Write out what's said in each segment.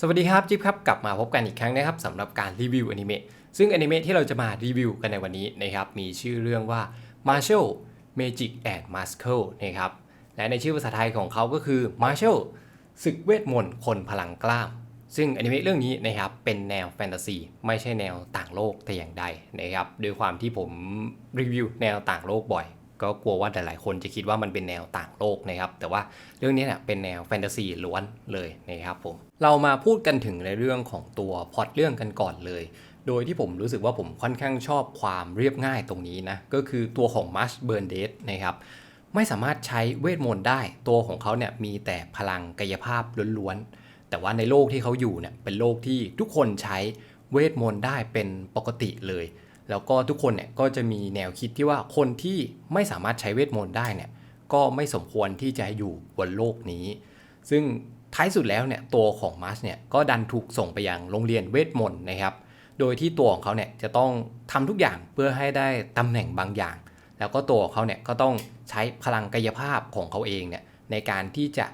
สวัสดีครับจิ๊บครับ กลับมาพบกันอีกครั้งนะครับสำหรับการรีวิวอนิเมะซึ่งอนิเมะที่เราจะมารีวิวกันในวันนี้นะครับมีชื่อเรื่องว่า Marshall Magic and Muscle นะครับและในชื่อภาษาไทยของเขาก็คือ Marshall ศึกเวทมนต์คนพลังกล้าม ซึ่งอนิเมะเรื่องนี้นะครับเป็นแนวแฟนตาซีไม่ใช่แนวต่างโลกแต่อย่างใดนะครับด้วยความที่ผมรีวิวแนวต่างโลกบ่อย ก็กลัวว่าหลายๆคนจะคิดว่ามันเป็นแนวต่างโลกนะครับ แต่ว่าเรื่องนี้เนี่ยเป็นแนวแฟนตาซีล้วนเลยนะครับผม เรามาพูดกันถึงในเรื่องของตัวพล็อตเรื่องกันก่อนเลย โดยที่ผมรู้สึกว่าผมค่อนข้างชอบความเรียบง่ายตรงนี้นะ ก็คือตัวของมัชเบิร์นเดสนะครับไม่สามารถใช้เวทมนต์ได้ ตัวของเขาเนี่ยมีแต่พลังกายภาพล้วนๆ แต่ว่าในโลกที่เขาอยู่เนี่ยเป็นโลกที่ทุกคนใช้เวทมนต์ได้เป็นปกติเลย แล้วก็ทุกคนเนี่ยก็จะมีแนวคิดที่ว่าคนที่ไม่สามารถใช้เวทมนต์ได้เนี่ยก็ไม่สมควรที่จะอยู่บนโลกนี้ ซึ่งท้ายสุดแล้วเนี่ยตัวของมัสเนี่ยก็ดันถูกส่งไปยังโรงเรียนเวทมนต์นะครับ โดยที่ตัวของเขาเนี่ยจะต้องทำทุกอย่างเพื่อให้ได้ตำแหน่งบางอย่าง แล้วก็ตัวของเขาเนี่ยก็ต้องใช้พลังกายภาพของเขาเองเนี่ยในการที่จะ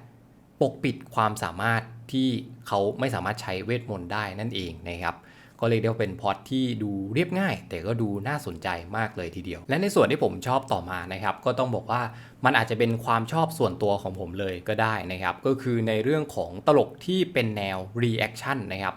ปกปิดความสามารถที่เขาไม่สามารถใช้เวทมนต์ได้นั่นเองนะครับ ก็เรียกได้ว่าเป็นพอตที่ดูเรียบง่าย แต่ก็ดูน่าสนใจมากเลยทีเดียว และในส่วนที่ผมชอบต่อมานะครับก็ต้องบอกว่ามันอาจจะเป็นความชอบส่วนตัวของผมเลยก็ได้นะครับก็คือในเรื่องของตลกที่เป็นแนว reaction นะครับ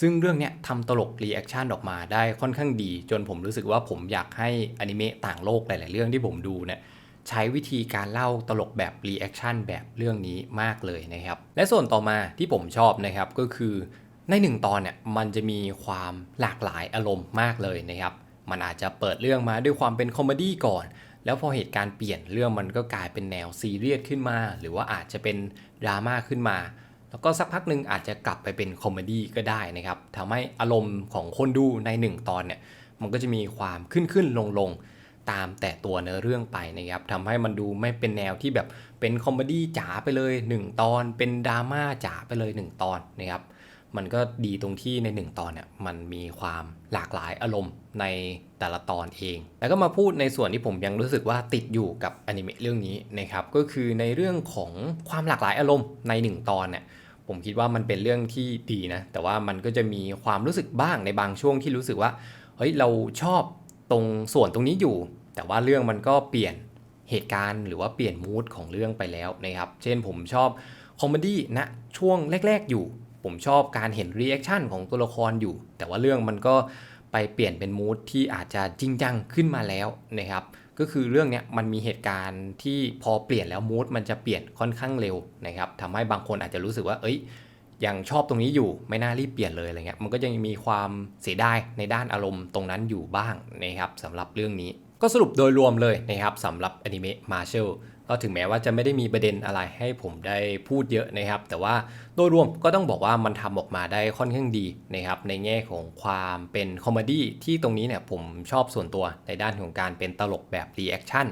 ซึ่งเรื่องเนี้ยทำตลก reaction ออกมาได้ค่อนข้างดี จนผมรู้สึกว่าผมอยากให้อนิเมะต่างโลกหลาย ๆ เรื่องที่ผมดูเนี่ยใช้วิธีการเล่าตลกแบบ reaction แบบเรื่องนี้มากเลยนะครับ และส่วนต่อมาที่ผมชอบนะครับก็คือ ในหนึ่งตอนเนี่ยมันจะมีความหลากหลายอารมณ์มากเลยนะครับ มันอาจจะเปิดเรื่องมาด้วยความเป็นคอมเมดี้ก่อน แล้วพอเหตุการณ์เปลี่ยนเรื่องมันก็กลายเป็นแนวซีเรียสขึ้นมา หรือว่าอาจจะเป็นดราม่าขึ้นมา แล้วก็สักพักหนึ่งอาจจะกลับไปเป็นคอมเมดี้ก็ได้นะครับทำให้อารมณ์ของคนดูในหนึ่งตอนเนี่ยมันก็จะมีความขึ้นขึ้นลงลงๆตามแต่ตัวเนื้อเรื่องไปนะครับทำให้มันดูไม่เป็นแนวที่แบบเป็นคอมเมดี้จ๋าไปเลย 1 ตอน เป็นดราม่าจ๋าไปเลย 1 ตอนนะครับ มันก็ดีตรงที่ใน 1 ตอนเนี่ยมันมีความหลากหลายอารมณ์ในแต่ละตอนเอง แล้วก็มาพูดในส่วนที่ผมยังรู้สึกว่าติดอยู่กับอนิเมะเรื่องนี้นะครับก็คือในเรื่องของความหลากหลายอารมณ์ใน 1 ตอนเนี่ยผมคิดว่ามันเป็นเรื่องที่ดีนะ แต่ว่ามันก็จะมีความรู้สึกบ้างในบางช่วงที่รู้สึกว่าเฮ้ยเราชอบตรงส่วนตรงนี้อยู่ แต่ว่าเรื่องมันก็เปลี่ยนเหตุการณ์หรือว่าเปลี่ยนมูดของเรื่องไปแล้วนะครับ เช่นผมชอบคอมเมดี้ณช่วงแรก ๆอยู่ ผมชอบการเห็นรีแอคชั่นของตัวละครอยู่ แต่ว่าเรื่องมันก็ไปเปลี่ยนเป็นมูดที่อาจจะจริงจังขึ้นมาแล้วนะครับก็คือเรื่องเนี้ยมันมีเหตุการณ์ที่พอเปลี่ยนแล้วมูดมันจะเปลี่ยนค่อนข้างเร็วนะครับทำให้บางคนอาจจะรู้สึกว่า เอ้ยยังชอบตรงนี้อยู่ไม่น่ารีบเปลี่ยนเลยอะไรเงี้ยมันก็ยังมีความเสียดายในด้านอารมณ์ตรงนั้นอยู่บ้างนะครับสำหรับเรื่องนี้ ก็สรุปโดยรวมเลยนะครับสำหรับอนิเมะมาเชล ก็ถึงแม้ว่าจะไม่ได้มีประเด็นอะไรให้ผมได้พูดเยอะนะครับ แต่ว่าโดยรวมก็ต้องบอกว่ามันทำออกมาได้ค่อนข้างดีนะครับ ในแง่ของความเป็นคอมเมดี้ที่ตรงนี้เนี่ยผมชอบส่วนตัวในด้านของการเป็นตลกแบบรีแอคชั่น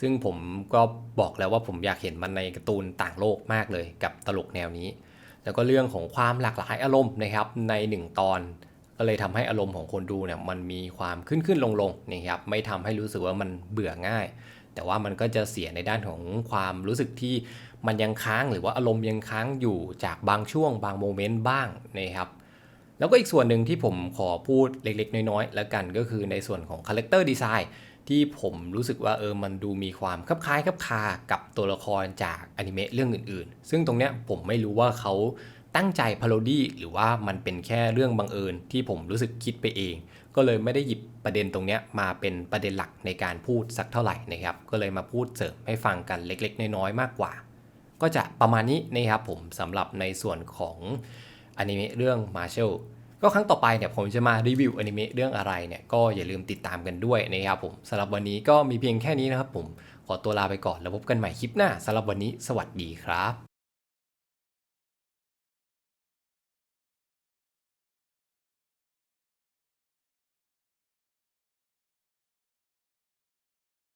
ซึ่งผมก็บอกแล้วว่าผมอยากเห็นมันในการ์ตูนต่างโลกมากเลยกับตลกแนวนี้ แล้วก็เรื่องของความหลากหลายอารมณ์นะครับใน 1 ตอน ก็เลยทำให้อารมณ์ของคนดูเนี่ยมันมีความขึ้นขึ้นลงลงๆนะครับไม่ทำให้รู้สึกว่ามันเบื่อง่าย แต่ว่ามันก็จะเสียในด้านของความรู้สึกที่มันยังค้างหรือว่าอารมณ์ยังค้างอยู่จากบางช่วงบางโมเมนต์บ้างนะครับแล้วก็อีกส่วนหนึ่งที่ผมขอพูดเล็กๆ น้อยๆแล้วกันก็คือในส่วนของ Character Design ที่ผมรู้สึกว่าเออมันดูมีความคลับคล้ายคลับคากับตัวละครจากอนิเมะเรื่องอื่นๆ ซึ่งตรงเนี้ยผมไม่รู้ว่าเขา ตั้งใจพาโรดี้หรือว่ามันเป็นแค่เรื่องบังเอิญที่ผมรู้สึกคิดไปเอง ก็เลยไม่ได้หยิบประเด็นตรงนี้มาเป็นประเด็นหลักในการพูดสักเท่าไหร่นะครับ ก็เลยมาพูดเสริมให้ฟังกันเล็ก ๆ น้อยๆมากกว่า ก็จะประมาณนี้นะครับผมสำหรับในส่วนของอนิเมะเรื่อง Marshall ก็ครั้งต่อไปเนี่ยผมจะมารีวิวอนิเมะเรื่องอะไรเนี่ยก็อย่าลืมติดตามกันด้วยนะครับผมสำหรับวันนี้ก็มีเพียงแค่นี้นะครับผมขอตัวลาไปก่อนแล้วพบกันใหม่คลิปหน้าสำหรับวันนี้ สวัสดีครับ